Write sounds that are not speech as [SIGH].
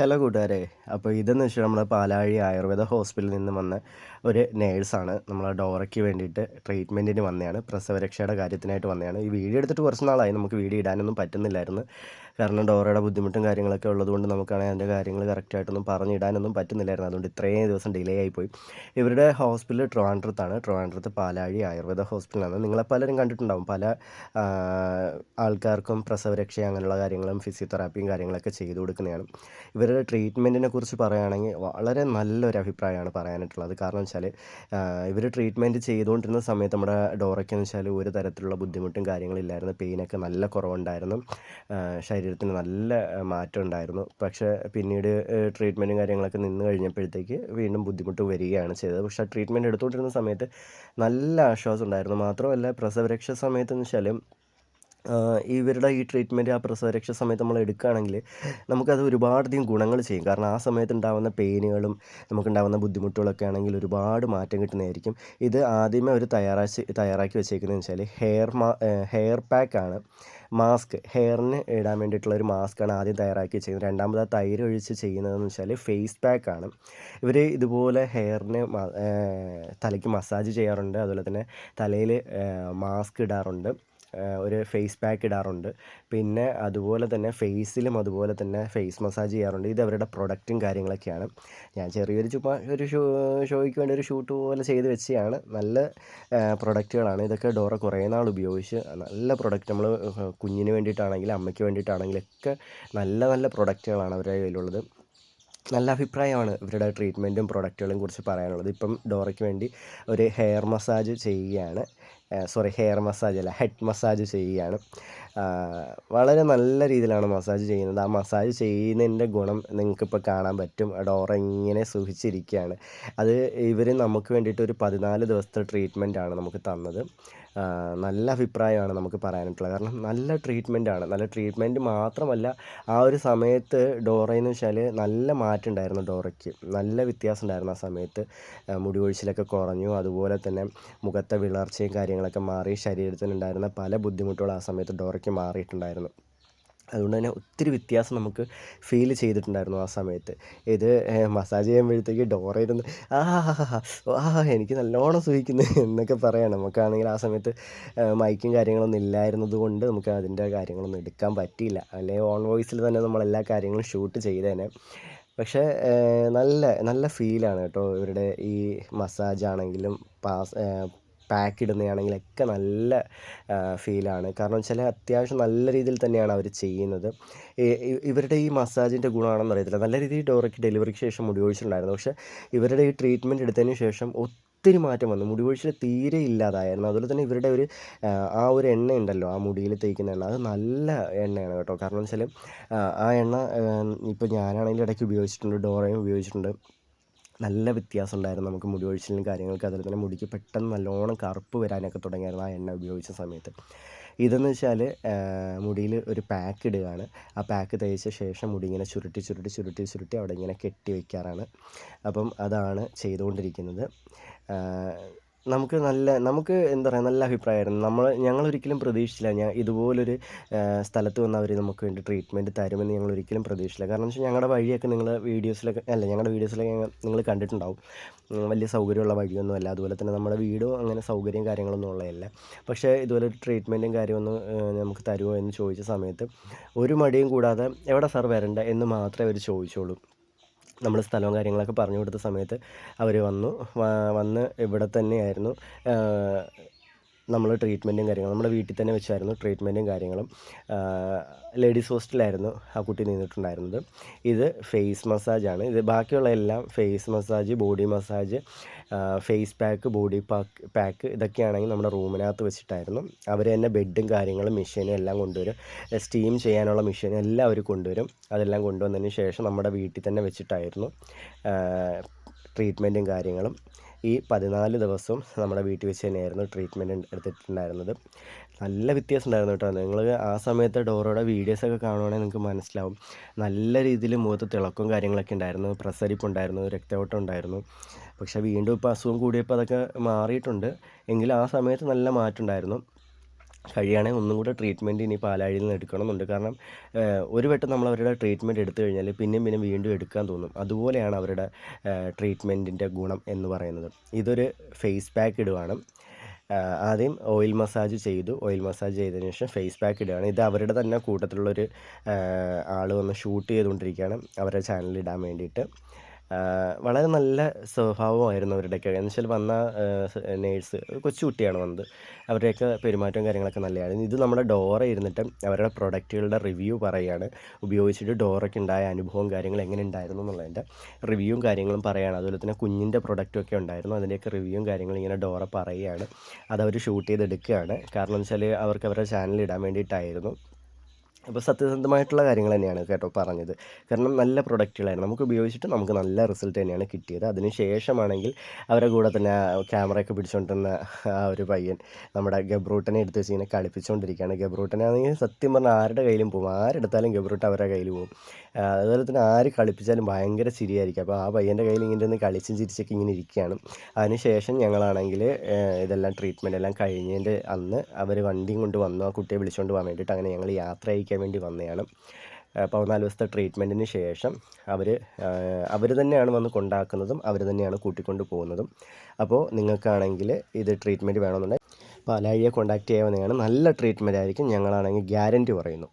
Hello കൂട്ടുകാരെ. അപ്പോൾ ഇതെന്ന് വെച്ചാൽ നമ്മുടെ പാലാഴി ആയുർവേദ ഹോസ്പിറ്റലിൽ നിന്ന് വന്ന ഒരു നേഴ്സാണ്. നമ്മളെ ഡോറയ്ക്ക് വേണ്ടിയിട്ട് ട്രീറ്റ്മെന്റിന് വന്നതാണ് പ്രസവരക്ഷയുടെ കാര്യത്തിനായിട്ട് വന്നതാണ് ഈ വീഡിയോ എടുത്തിട്ട് കുറച്ച് നാളായി. നമുക്ക് വീഡിയോ ഇടാനൊന്നും പറ്റുന്നില്ലായിരുന്നു. കാരണം ഡോറയുടെ ബുദ്ധിമുട്ടും കാര്യങ്ങളൊക്കെ ഉള്ളതുകൊണ്ട് നമുക്കാണെങ്കിൽ അതിന്റെ കാര്യങ്ങൾ കറക്റ്റായിട്ടൊന്നും പറഞ്ഞിടാനൊന്നും പറ്റുന്നില്ലായിരുന്നു. അതുകൊണ്ട് ഇത്രയും ദിവസം ഡിലേ ആയിപ്പോയി. ഇവരുടെ ഹോസ്പിറ്റൽ ട്രിവാൻഡ്രത്താണ്. ട്രിവാൻഡ്രത്ത് പാലാഴി ആയുർവേദ ഹോസ്പിറ്റലാണ്. നിങ്ങളെ പലരും കണ്ടിട്ടുണ്ടാവും. പല ആൾക്കാർക്കും പ്രസവരക്ഷ അങ്ങനെയുള്ള കാര്യങ്ങളും ഫിസിയോതെറാപ്പിയും കാര്യങ്ങളൊക്കെ ചെയ്തു കൊടുക്കുന്നതാണ്. ഇവരുടെ ട്രീറ്റ്മെന്റിനെ കുറിച്ച് പറയുകയാണെങ്കിൽ വളരെ നല്ലൊരു അഭിപ്രായമാണ് പറയാനായിട്ടുള്ളത്. കാരണം വെച്ചാൽ ഇവർ ട്രീറ്റ്മെന്റ് ചെയ്തുകൊണ്ടിരുന്ന സമയത്ത് നമ്മുടെ ഡോറയ്ക്ക് എന്ന് വെച്ചാൽ ഒരു തരത്തിലുള്ള ബുദ്ധിമുട്ടും കാര്യങ്ങളില്ലായിരുന്നു പെയിനൊക്കെ നല്ല കുറവുണ്ടായിരുന്നു. ശരീരത്തിന് നല്ല മാറ്റം ഉണ്ടായിരുന്നു. പക്ഷേ പിന്നീട് ട്രീറ്റ്മെന്റും കാര്യങ്ങളൊക്കെ നിന്ന് കഴിഞ്ഞപ്പോഴത്തേക്ക് വീണ്ടും ബുദ്ധിമുട്ട് വരികയാണ് ചെയ്തത്. പക്ഷേ ട്രീറ്റ്മെന്റ് എടുത്തുകൊണ്ടിരുന്ന സമയത്ത് നല്ല ആശ്വാസം ഉണ്ടായിരുന്നു. മാത്രമല്ല പ്രസവരക്ഷ സമയത്തെന്ന് വെച്ചാൽ ഇവരുടെ ഈ ട്രീറ്റ്മെന്റ് ആ പ്രസവരക്ഷ സമയത്ത് നമ്മൾ എടുക്കുകയാണെങ്കിൽ നമുക്കത് ഒരുപാടധികം ഗുണങ്ങൾ ചെയ്യും. കാരണം ആ സമയത്ത് ഉണ്ടാകുന്ന പെയിനുകളും നമുക്കുണ്ടാകുന്ന ബുദ്ധിമുട്ടുകളൊക്കെ ആണെങ്കിൽ ഒരുപാട് മാറ്റം കിട്ടുന്നതായിരിക്കും. ഇത് ആദ്യമേ ഒരു തയ്യാറാക്കി തയ്യാറാക്കി വെച്ചേക്കുന്നതെന്ന് വെച്ചാൽ ഹെയർ മാ ഹെയർ പാക്കാണ് മാസ്ക് ഹെയറിന് ഇടാൻ വേണ്ടിയിട്ടുള്ള ഒരു മാസ്ക്കാണ് ആദ്യം തയ്യാറാക്കി വെച്ചേക്കുന്നത്. രണ്ടാമത് ആ തൈര് ഒഴിച്ച് ചെയ്യുന്നതെന്ന് വെച്ചാൽ ഫേസ് പാക്കാണ് ഇവർ ഇതുപോലെ ഹെയറിന് തലയ്ക്ക് മസാജ് ചെയ്യാറുണ്ട്. അതുപോലെ തന്നെ തലയിൽ മാസ്ക് ഇടാറുണ്ട്. ഒരു ഫേസ് പാക്ക് ഇടാറുണ്ട്. പിന്നെ അതുപോലെ തന്നെ ഫേസിലും അതുപോലെ തന്നെ ഫേസ് മസാജ് ചെയ്യാറുണ്ട്. ഇത് അവരുടെ പ്രൊഡക്റ്റും കാര്യങ്ങളൊക്കെയാണ്. ഞാൻ ചെറിയൊരു ചുമ്മാ ഒരു ഷോ ഷോയ്ക്ക് വേണ്ടി ഒരു ഷൂട്ട് പോലെ ചെയ്ത് വെച്ചതാണ് നല്ല പ്രൊഡക്റ്റുകളാണ് ഇതൊക്കെ ഡോറ കുറേ നാൾ ഉപയോഗിച്ച് നല്ല പ്രൊഡക്റ്റ് നമ്മൾ കുഞ്ഞിന് വേണ്ടിയിട്ടാണെങ്കിലും അമ്മയ്ക്ക് വേണ്ടിയിട്ടാണെങ്കിലും ഒക്കെ നല്ല നല്ല പ്രൊഡക്റ്റുകളാണ് അവരുടെ കയ്യിലുള്ളത്. നല്ല അഭിപ്രായമാണ് ഇവരുടെ ട്രീറ്റ്മെന്റും പ്രൊഡക്റ്റുകളെയും കുറിച്ച് പറയാനുള്ളത്. ഇപ്പം ഡോറയ്ക്ക് വേണ്ടി ഒരു ഹെയർ മസാജ് ചെയ്യുകയാണ്. സോറി ഹെയർ മസാജ് അല്ല ഹെഡ് മസാജ് ചെയ്യുകയാണ്. വളരെ നല്ല രീതിയിലാണ് മസാജ് ചെയ്യുന്നത്. ആ മസാജ് ചെയ്യുന്നതിന്റെ ഗുണം നിങ്ങൾക്കിപ്പോൾ കാണാൻ പറ്റും. ഡോറ ഇങ്ങനെ സുഖിച്ചിരിക്കുകയാണ് അത് ഇവർ നമുക്ക് വേണ്ടിയിട്ട് ഒരു പതിനാല് ദിവസത്തെ ട്രീറ്റ്മെന്റാണ് നമുക്ക് തന്നത്. നല്ല അഭിപ്രായമാണ് നമുക്ക് പറയാനായിട്ടുള്ളത് കാരണം നല്ല ട്രീറ്റ്മെന്റാണ് നല്ല ട്രീറ്റ്മെന്റ് മാത്രമല്ല ആ ഒരു സമയത്ത് ഡോറയെന്ന് വെച്ചാൽ നല്ല മാറ്റം ഉണ്ടായിരുന്നു ഡോറയ്ക്ക്. നല്ല വ്യത്യാസം ഉണ്ടായിരുന്നു ആ സമയത്ത്. മുടി ഒഴിച്ചിലൊക്കെ കുറഞ്ഞു. അതുപോലെ തന്നെ മുഖത്തെ വിളർച്ചയും കാര്യങ്ങളൊക്കെ മാറി ശരീരത്തിനുണ്ടായിരുന്ന പല ബുദ്ധിമുട്ടുകളും ആ സമയത്ത് ഡോറയ്ക്ക് മാറിയിട്ടുണ്ടായിരുന്നു. അതുകൊണ്ട് തന്നെ ഒത്തിരി വ്യത്യാസം നമുക്ക് ഫീൽ ചെയ്തിട്ടുണ്ടായിരുന്നു ആ സമയത്ത്. ഇത് മസാജ് ചെയ്യുമ്പോഴത്തേക്ക് ഡോറയിരുന്ന് ആ ആ എനിക്ക് നല്ലോണം സുഖിക്കുന്നു [LAUGHS] എന്നൊക്കെ പറയാം നമുക്കാണെങ്കിൽ ആ സമയത്ത് മൈക്കും കാര്യങ്ങളൊന്നും ഇല്ലായിരുന്നത് കൊണ്ട് നമുക്ക് അതിന്റെ കാര്യങ്ങളൊന്നും എടുക്കാൻ പറ്റിയില്ല. അല്ലെങ്കിൽ ഓൺ വോയിസിൽ തന്നെ നമ്മൾ എല്ലാ കാര്യങ്ങളും ഷൂട്ട് ചെയ്തേനെ. പക്ഷേ നല്ല നല്ല ഫീലാണ് കേട്ടോ ഇവരുടെ ഈ മസാജ് ആണെങ്കിലും പാസ് പാക്ക് ഇടുന്നതാണെങ്കിലൊക്കെ നല്ല ഫീലാണ്. കാരണം വെച്ചാൽ അത്യാവശ്യം നല്ല രീതിയിൽ തന്നെയാണ് അവർ ചെയ്യുന്നത്. ഇവരുടെ ഈ മസാജിന്റെ ഗുണമാണെന്ന് അറിയത്തില്ല. നല്ല രീതിയിൽ ഡോറയ്ക്ക് ഡെലിവറിക്ക് ശേഷം മുടി കൊഴിച്ചിലുണ്ടായിരുന്നു പക്ഷേ ഇവരുടെ ഈ ട്രീറ്റ്മെന്റ് എടുത്തതിന് ശേഷം ഒത്തിരി മാറ്റം വന്നു. മുടി കൊഴിച്ചിൽ തീരെ ഇല്ലാതായിരുന്നു. അതുപോലെ തന്നെ ഇവരുടെ ഒരു ആ, ആ ഒരു എണ്ണ ഉണ്ടല്ലോ ആ മുടിയിൽ തേക്കുന്ന എണ്ണ. അത് നല്ല എണ്ണയാണ് കേട്ടോ. കാരണം വെച്ചാൽ ആ എണ്ണ ഇപ്പോൾ ഞാനാണെങ്കിലും ഇടയ്ക്ക് ഉപയോഗിച്ചിട്ടുണ്ട് ഡോറയും ഉപയോഗിച്ചിട്ടുണ്ട്. നല്ല വ്യത്യാസം ഉണ്ടായിരുന്നു നമുക്ക് മുടി കൊഴിച്ചിലിനും കാര്യങ്ങൾക്ക്. അതുപോലെ തന്നെ മുടിക്ക് പെട്ടെന്ന് നല്ലോണം കറുപ്പ് വരാനൊക്കെ തുടങ്ങിയായിരുന്നു ആ എണ്ണ ഉപയോഗിച്ച സമയത്ത്. ഇതെന്ന് വെച്ചാൽ മുടിയിൽ ഒരു പാക്ക് ഇടുകയാണ്. ആ പാക്ക് തേച്ച ശേഷം മുടി ഇങ്ങനെ ചുരുട്ടി ചുരുട്ടി ചുരുട്ടി ചുരുട്ടി അവിടെ ഇങ്ങനെ കെട്ടി വയ്ക്കാറാണ് അപ്പം അതാണ് ചെയ്തുകൊണ്ടിരിക്കുന്നത്. നമുക്ക് നല്ല നമുക്ക് എന്താ പറയുക നല്ല അഭിപ്രായമായിരുന്നു. നമ്മൾ ഞങ്ങൾ ഒരിക്കലും പ്രതീക്ഷിച്ചില്ല. ഞാൻ ഇതുപോലൊരു സ്ഥലത്ത് വന്ന് അവർ നമുക്ക് വേണ്ടി ട്രീറ്റ്മെന്റ് തരുമെന്ന് ഞങ്ങൾ ഒരിക്കലും പ്രതീക്ഷിച്ചില്ല. കാരണം വെച്ചാൽ ഞങ്ങളുടെ വഴിയൊക്കെ നിങ്ങൾ വീഡിയോസിലൊക്കെ അല്ല ഞങ്ങളുടെ വീഡിയോസിലൊക്കെ നിങ്ങൾ കണ്ടിട്ടുണ്ടാവും. വലിയ സൗകര്യമുള്ള വഴിയൊന്നും അല്ല. അതുപോലെ തന്നെ നമ്മുടെ വീടും അങ്ങനെ സൗകര്യം കാര്യങ്ങളൊന്നും ഉള്ളതല്ല. പക്ഷേ ഇതുപോലെ ഒരു ട്രീറ്റ്മെന്റും കാര്യമൊന്നും നമുക്ക് തരുമോ എന്ന് ചോദിച്ച സമയത്ത് ഒരു മടിയും കൂടാതെ എവിടെ സാർ വരണ്ട? എന്ന് മാത്രമേ അവർ ചോദിച്ചോളൂ. നമ്മൾ സ്ഥലവും കാര്യങ്ങളൊക്കെ പറഞ്ഞു കൊടുത്ത സമയത്ത് അവർ വന്നു. വന്ന് ഇവിടെ തന്നെയായിരുന്നു. നമ്മൾ ട്രീറ്റ്മെന്റും കാര്യങ്ങളും നമ്മുടെ വീട്ടിൽ തന്നെ വെച്ചായിരുന്നു ട്രീറ്റ്മെന്റും കാര്യങ്ങളും. ലേഡീസ് ഹോസ്റ്റലായിരുന്നു ആ കുട്ടി നിന്നിട്ടുണ്ടായിരുന്നത്. ഇത് ഫേസ് മസാജാണ് ഇത് ബാക്കിയുള്ള എല്ലാം face massage body massage face pack body pack pack ഇതൊക്കെയാണെങ്കിൽ നമ്മുടെ റൂമിനകത്ത് വെച്ചിട്ടായിരുന്നു. അവർ തന്നെ ബെഡും കാര്യങ്ങളും മെഷീനും എല്ലാം കൊണ്ടുവരും. സ്റ്റീം ചെയ്യാനുള്ള മെഷീനും എല്ലാം അവർ കൊണ്ടുവരും. അതെല്ലാം കൊണ്ടുവന്നതിന് ശേഷം നമ്മുടെ വീട്ടിൽ തന്നെ വെച്ചിട്ടായിരുന്നു ട്രീറ്റ്മെന്റും കാര്യങ്ങളും. ഈ പതിനാല് ദിവസം നമ്മുടെ വീട്ടിൽ വെച്ച് തന്നെയായിരുന്നു ട്രീറ്റ്മെന്റ് എടുത്തിട്ടുണ്ടായിരുന്നത്. നല്ല വ്യത്യാസം ഉണ്ടായിരുന്നു കേട്ടോ. നിങ്ങൾ ആ സമയത്ത് ഡോറയുടെ വീഡിയോസൊക്കെ കാണുവാണെങ്കിൽ നിങ്ങൾക്ക് മനസ്സിലാവും. നല്ല രീതിയിൽ മുഖത്ത് തിളക്കവും കാര്യങ്ങളൊക്കെ ഉണ്ടായിരുന്നു. പ്രസരിപ്പ് ഉണ്ടായിരുന്നു രക്തയോട്ടം ഉണ്ടായിരുന്നു. പക്ഷേ വീണ്ടും ഇപ്പോൾ അസുഖം കൂടിയപ്പോൾ അതൊക്കെ മാറിയിട്ടുണ്ട്. എങ്കിലും ആ സമയത്ത് നല്ല മാറ്റം ഉണ്ടായിരുന്നു. കഴിയുകയാണെങ്കിൽ ഒന്നും കൂടെ ട്രീറ്റ്മെന്റ് ഇനി പാലാഴിയിൽ നിന്ന് എടുക്കണമെന്നുണ്ട്. കാരണം ഒരു വട്ടം നമ്മൾ അവരുടെ ട്രീറ്റ്മെന്റ് എടുത്തു കഴിഞ്ഞാൽ പിന്നെയും പിന്നെയും വീണ്ടും എടുക്കാൻ തോന്നും. അതുപോലെയാണ് അവരുടെ ട്രീറ്റ്മെന്റിന്റെ ഗുണം എന്ന് പറയുന്നത്. ഇതൊരു ഫേസ് പാക്ക് ഇടുവാണ്. ആദ്യം ഓയിൽ മസാജ് ചെയ്തു. ഓയിൽ മസാജ് ചെയ്തതിന് ശേഷം ഫേസ് പാക്ക് ഇടുകയാണ്. ഇത് അവരുടെ തന്നെ കൂട്ടത്തിലുള്ളൊരു ആൾ വന്ന് ഷൂട്ട് ചെയ്തുകൊണ്ടിരിക്കുകയാണ്. അവരുടെ ചാനലിൽ ഇടാൻ വേണ്ടിയിട്ട്. വളരെ നല്ല സ്വഭാവമായിരുന്നു അവരുടെയൊക്കെ. എന്ന് വെച്ചാൽ വന്ന നേഴ്സ് കൊച്ചു കുട്ടിയാണ് വന്നത്. അവരുടെയൊക്കെ പെരുമാറ്റവും കാര്യങ്ങളൊക്കെ നല്ലതാണ്. ഇത് നമ്മുടെ ഡോറ ഇരുന്നിട്ട് അവരുടെ പ്രൊഡക്റ്റുകളുടെ റിവ്യൂ പറയുകയാണ് ഉപയോഗിച്ചിട്ട് ഡോറയ്ക്ക് ഉണ്ടായ അനുഭവം കാര്യങ്ങൾ എങ്ങനെ ഉണ്ടായിരുന്നു എന്നുള്ളതിന്റെ റിവ്യൂവും കാര്യങ്ങളും പറയുകയാണ് അതുപോലെ തന്നെ കുഞ്ഞിന്റെ പ്രൊഡക്റ്റും ഒക്കെ ഉണ്ടായിരുന്നു. അതിന്റെയൊക്കെ റിവ്യൂവും കാര്യങ്ങളും ഇങ്ങനെ ഡോറ പറയുകയാണ്. അതവർ ഷൂട്ട് ചെയ്തെടുക്കുകയാണ്. കാരണം എന്ന് വെച്ചാൽ അവർക്ക് അവരുടെ ചാനലിടാൻ വേണ്ടിയിട്ടായിരുന്നു. അപ്പോൾ സത്യസന്ധമായിട്ടുള്ള കാര്യങ്ങൾ തന്നെയാണ് കേട്ടോ പറഞ്ഞത്. കാരണം നല്ല പ്രൊഡക്റ്റുകളായിരുന്നു. നമുക്ക് ഉപയോഗിച്ചിട്ട് നമുക്ക് നല്ല റിസൾട്ട് തന്നെയാണ് കിട്ടിയത്. അതിന് ശേഷമാണെങ്കിൽ അവരുടെ കൂടെ തന്നെ ക്യാമറയൊക്കെ പിടിച്ചുകൊണ്ടിരുന്ന ആ ഒരു പയ്യൻ നമ്മുടെ ഗബ്രൂട്ടനെ എടുത്ത് വെച്ച് ഇങ്ങനെ കളിപ്പിച്ചുകൊണ്ടിരിക്കുകയാണ്. ഗബ്രൂട്ടനെ ആണെങ്കിൽ സത്യം പറഞ്ഞാൽ ആരുടെ കയ്യിലും പോകും. ആരെടുത്താലും ഗബ്രൂട്ട് അവരുടെ കയ്യിൽ പോകും. അതുപോലെ തന്നെ ആര് കളിപ്പിച്ചാലും ഭയങ്കര ചിരിയായിരിക്കും. അപ്പോൾ ആ പയ്യന്റെ കയ്യിൽ ഇങ്ങനെ ഒന്ന് കളിച്ചും ചിരിച്ചൊക്കെ ഇങ്ങനെ ഇരിക്കുകയാണ്. അതിനുശേഷം ഞങ്ങളാണെങ്കിൽ ഇതെല്ലാം ട്രീറ്റ്മെന്റ് എല്ലാം കഴിഞ്ഞതിന്റെ അന്ന് അവർ വണ്ടിയും കൊണ്ട് വന്നു. ആ കുട്ടിയെ വിളിച്ചുകൊണ്ട് പോകാൻ വേണ്ടിയിട്ട് അങ്ങനെ ഞങ്ങൾ യാത്ര അയക്കാൻ വേണ്ടി വന്നതാണ് പതിനാല് ദിവസത്തെ ട്രീറ്റ്മെന്റിന് ശേഷം അവർ അവർ തന്നെയാണ് വന്ന് കൊണ്ടാക്കുന്നതും അവർ തന്നെയാണ് കൂട്ടിക്കൊണ്ട് പോകുന്നതും. അപ്പോൾ നിങ്ങൾക്കാണെങ്കിൽ ഇത് ട്രീറ്റ്മെന്റ് വേണമെന്നുണ്ടെങ്കിൽ പാലാഴിയെ കോൺടാക്റ്റ് ചെയ്യാവുന്നതാണ്. നല്ല ട്രീറ്റ്മെന്റ് ആയിരിക്കും ഞങ്ങളാണെങ്കിൽ ഗ്യാരന്റി പറയുന്നു.